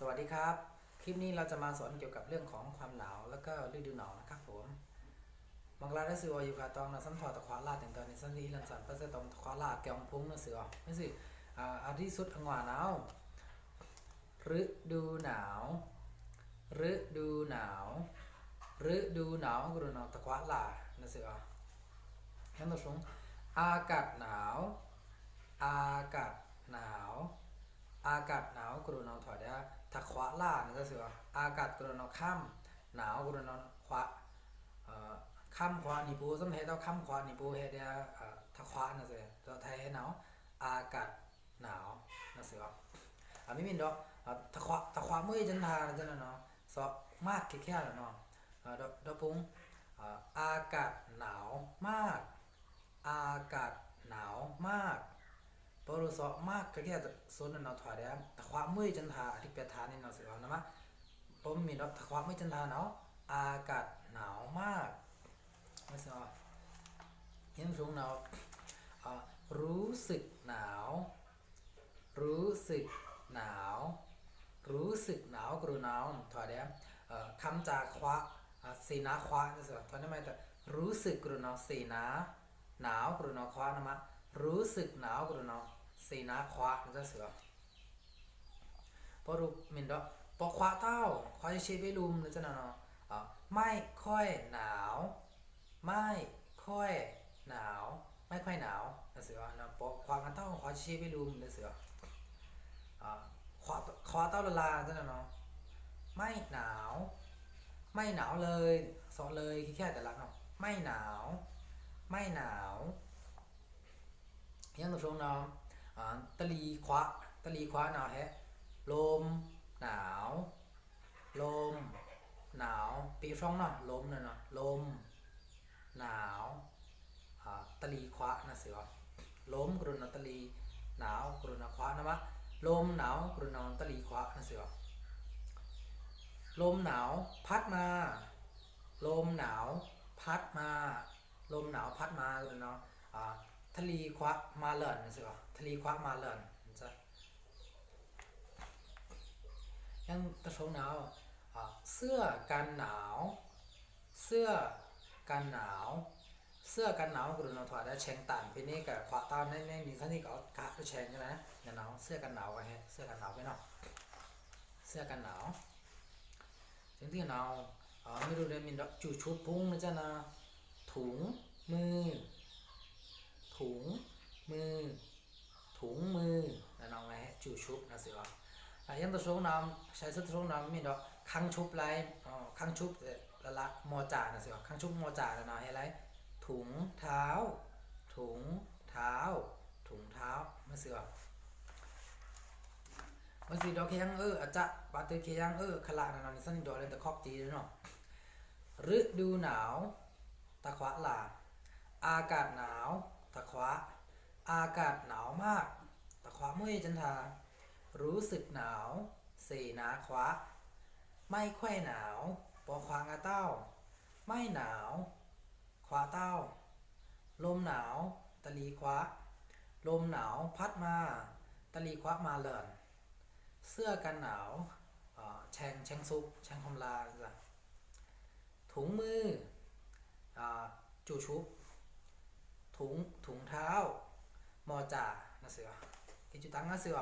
สวัสดีครับ คลิปนี้เราจะมาสอนเกี่ยวกับเรื่องของความหนาวแล้วก็ฤดูหนาวนะครับผมมังลาได้สื่อว่าอยู่กับตองนะสันทอตะควาลาดถึงตอนนี้สันทีลันสันประเสริฐตองตะควาลาดแกงพุงนะเสือไม่สิอ่าอันที่สุดอังวาหนาวฤดูหนาวฤดูหนาวฤดูหนาวกรุณาตะควาลานะเสือเห็นตัวสงอากาศหนาว อากาศหนาว อากาศหนาวกรุณาถอยได้ ถ้าขวาล่านะก็คือว่าอากาศกรุณาค่ำหนาวกรุณาขวาเอ่อค่ำขวานิปูสมเหตุเอาค่ำขวานิปูเฮ็ดได้เอ่อถ้าขวานะสิตัวไทยหนาวอากาศหนาวนะสิว่าอะไม่มีดอกอะถ้าขวาถ้าขวามือจันทานะจังเนาะสอบมากแค่ๆแล้วเนาะดอกดอกปุ้งอากาศหนาวมาก อากาศหนาวมาก ปรุสอมากก็แค่สนนั้นเราถอยได้แต่ความมือจันทาที่เปียทานนี่เราสิเอานะมะผมมีนาะแต่ความมือจันทาเนาะอากาศหนาวมากไม่สิเอาเห็นสูงหนาวรู้สึกหนาว รู้สึกหนาว รู้สึกหนาวกรุหนาวถอยได้เอ่อคำจากควะอ่าสีนาควะนี่สิถอยได้ไหมแต่รู้สึกกรุหนาวสีนาหนาวกรุหนาวควะนะมะรู้สึกหนาวกรุณา สีนาควะมันจะเสือพอรูมินดอกปอควะเต้าควะจะเชไปลุมนะจ๊ะเนาะอ่าไม่ค่อยหนาว ไม่ค่อยหนาว ไม่ค่อยหนาวนะเสือนะปอควะกันเต้าควะจะเชไปลุมนะเสืออ่าควะควะเต้าละลาจ๊ะเนาะไม่หนาว ไม่หนาวเลยสอนเลยแค่แต่ละเนาะไม่หนาว ไม่หนาวยังตัวชงน้ำอ่า ตะลีควะตะลีควะหนาวแฮะลมหนาว ลม หนาวปีช่องเนาะลมเนาะลม หนาวตะลีควะนะเสือลมกรุณาตะลีหนาวกรุณาควะนะมะลมหนาวกรุณาตะลีควะนะเสือลมหนาวพัดมา ลมหนาวพัดมา ลมหนาวพัดมากรุณาอ่า ทะลีควะมาเลินนะสิวะทะลีควะมาเลินนะจ๊ะยังตะชงหนาวเสื้อกันหนาว เสื้อกันหนาว เสื้อกันหนาวกรุณาถอดได้เชงตันพี่นี่กับควะตอนในในนี้ท่านนี่ก็กะเชงใช่ไหมอย่าหนาวเสื้อกันหนาวไว้ให้เสื้อกันหนาวไปเนาะเสื้อกันหนาวสิ่งที่หนาวอ่าไม่รู้เลยมีดอกจูชุบพุงนะจ๊ะนะถุงมือ ถุงมือ ถุงมือนะน้องไว้ให้จูชุบนะสิวะอะ ยังตัวชงน้ำใช้สุดชงน้ำมีดอกคังชุบไรอ๋อคังชุบละละมอจ่านะสิคังชุบมอจ่านะน้องให้ไรถุงเท้า ถุงเท้า ถุงเท้ามาสิวะมาสิดอกเคียงเอออาจจะปาตือเคียงเออขลานะน้อนสันนิดอกเลยแต่คอกจีเลยเนาะฤดูหนาว ตะควะลาอากาศหนาว ตะควะอากาศหนาวมาก ตะควะมุ้ยจันทา รู้สึกหนาวสี่นาควะไม่ค่อยหนาวปอควางอาเต้า ไม่หนาว ควาเต้า ลมหนาว ตะลีควะลมหนาวพัดมา ตะลีควะมาเลินเสื้อกันหนาวแชงแชงซุปแชงคอมลาจ้ะถุงมืออจูชุบถุงถุงเท้า มอจ่านะเสือกิจุตังนะเสือ